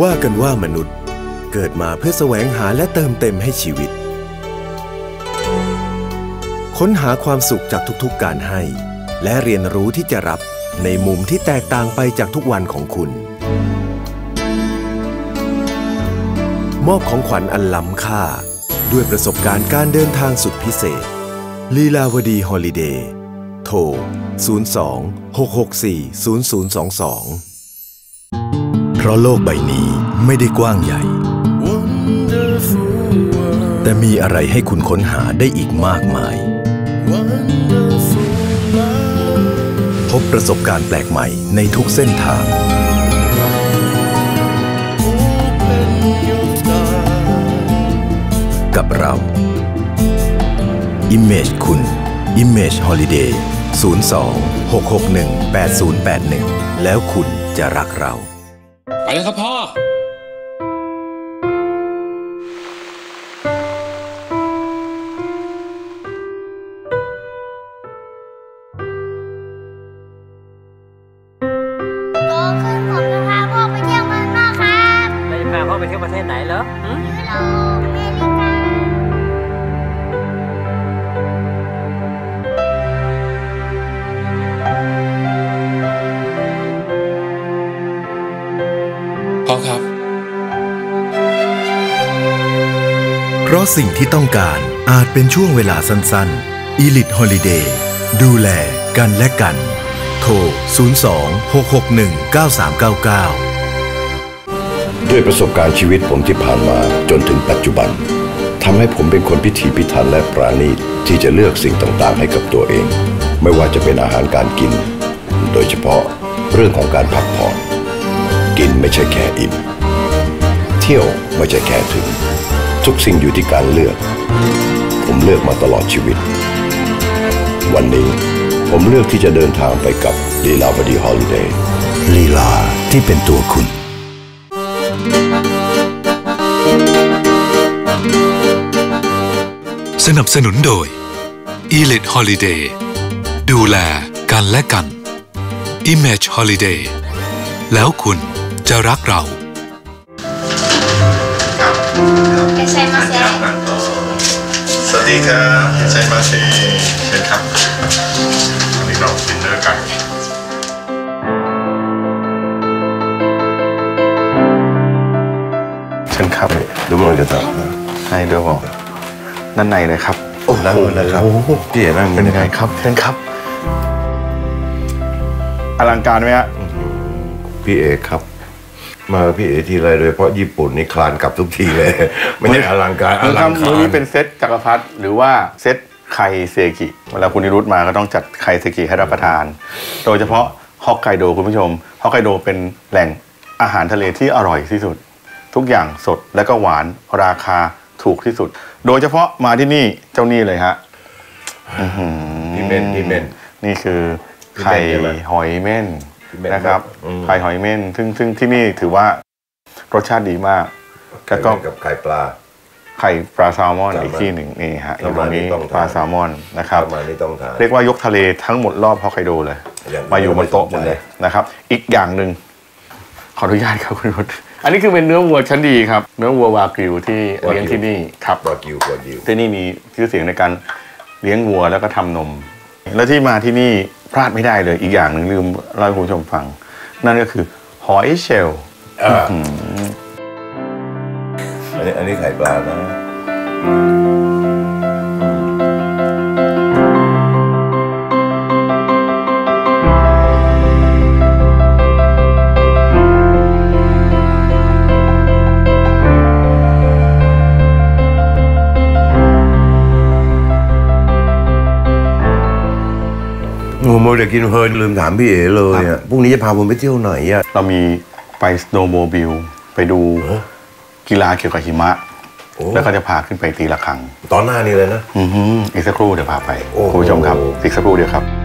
ว่ากันว่ามนุษย์เกิดมาเพื่อแสวงหาและเติมเต็มให้ชีวิต ค้นหาความสุขจากทุกๆการให้ และเรียนรู้ที่จะรับในมุมที่แตกต่างไปจากทุกวันของคุณ มอบของขวัญอันล้ำค่า ด้วยประสบการณ์การเดินทางสุดพิเศษ ลีลาวดีฮอลิเดย์โทร 02 664 0022 เพราะโลกใบนี้ไม่ได้กว้างใหญ่ แต่มีอะไรให้คุณค้นหาได้อีกมากมาย พบประสบการณ์แปลกใหม่ในทุกเส้นทาง กับเรา Image คุณ Image Holiday 02 661 8081 แล้วคุณจะรักเรา แล้วครับพ่อ โตขึ้นผมจะพาพ่อไปเที่ยวเมืองนอกครับเราจะพาพ่อไปเที่ยวประเทศไหนเหรอหืม ยุโรป พ่อครับ เพราะสิ่งที่ต้องการอาจเป็นช่วงเวลาสั้นๆ Elite Holiday ดูแลกันและกัน โทร 02 661 9399 ด้วยประสบการณ์ชีวิตผมที่ผ่านมาจนถึงปัจจุบันทำให้ผมเป็นคนพิถีพิถันและปราณีตที่จะเลือกสิ่งต่างๆ ให้กับตัวเอง ไม่ว่าจะเป็นอาหารการกิน โดยเฉพาะเรื่องของการพักผ่อน กินไม่ใช่แค่อิ่ม เที่ยวไม่ใช่แค่ถึง ทุกสิ่งอยู่ที่การเลือก ผมเลือกมาตลอดชีวิต วันนี้ผมเลือกที่จะเดินทางไปกับลีลาวดีฮอลิเดย์ลีลาที่เป็นตัวคุณ สนับสนุนโดย Elite Holiday ดูแลกันและกัน Image Holiday แล้วคุณ จะรักเราเอใช่มาเซสวัสดีครับใช่มาเชเชิญครับวันนี้เราดินเนอร์กันเชิญครับดูมันจะทให้ด้วยบอกด้านในเลยครับโอ้โหนั่งเลยนะครับพี่เอ๋นั่งเป็นยังไงครับเชิญครับอลังการไหมฮะำพี่เอ๋ครับ มาพี่เอ๋ทีไรโดยเฉพาะญี่ปุ่นนี่คลานกลับทุกทีเลย ไม่ได้อลังการอมื้อลังค่ำกามื้อรนี้เป็นเซตจักรพรรดิหรือว่าเซตไคเซกิเวลาคุณนิรุตมาก็ต้องจัดไคเซกิให้รับประทาน โดยเฉพาะฮอกไกโดคุณผู้ชมฮอกไกโดเป็นแหล่งอาหารทะเลที่อร่อยที่สุด ทุกอย่างสดและก็หวานราคาถูกที่สุด โดยเฉพาะมาที่นี่เจ้านี่เลยฮะอื้อหือพี่เมนพี่เมนนี่คือพี่ไข่เม่นใช่ไหมหอยเม่นพี่เม่ นนะครับอืมไข่หอยเม่นซึ่งซึ่งที่นี่ถือว่ารสชาติดีมาก แล้วก็กับไข่ปลา ไข่ปลาแซลมอนจำไว้อีกที่หนึ่งนี่ฮะอยู่ตรงนี้ประมาณนี้ต้องทานปลาแซลมอนนะครับประมาณนี้ต้องทานเรียกว่ายกทะเลทั้งหมดรอบฮอกไกโดเลยอย่างนี้มาอยู่บนโต๊ะหมดเลยนะครับ อีกอย่างหนึ่งขออนุญาตครับคุณพุทธอันนี้คือเป็นเนื้อวัวชั้นดีครับ เนื้อวัววากิวที่เลี้ยงที่นี่ครับวากิววากิวที่นี่มีชื่อเสียงในการเลี้ยงวัวแล้วก็ทำนม และที่มาที่นี่ พลาดไม่ได้เลยอีกอย่างหนึ่งลืมเล่าให้คุณผู้ชมฟัง นั่นก็คือหอยเชลล์อ่าอืมอันนี้อันนี้ไข่ปลานะ โอ้โมเดี๋ยวกินเพลินลืมถามพี่เอ๋เลยอะพรุ่งนี้จะพาผมไปเที่ยวไหนอะเรามีไปสโนว์โมบิลไปดูกีฬาเกี่ยวกับหิมะโอ้แล้วก็จะพาขึ้นไปตีละครัง ตอนหน้านี้เลยนะ อือหืออีกสักครู่เดี๋ยวพาไปโอ้โหคุณผู้ชมครับ อีกสักครู่เดียวครับ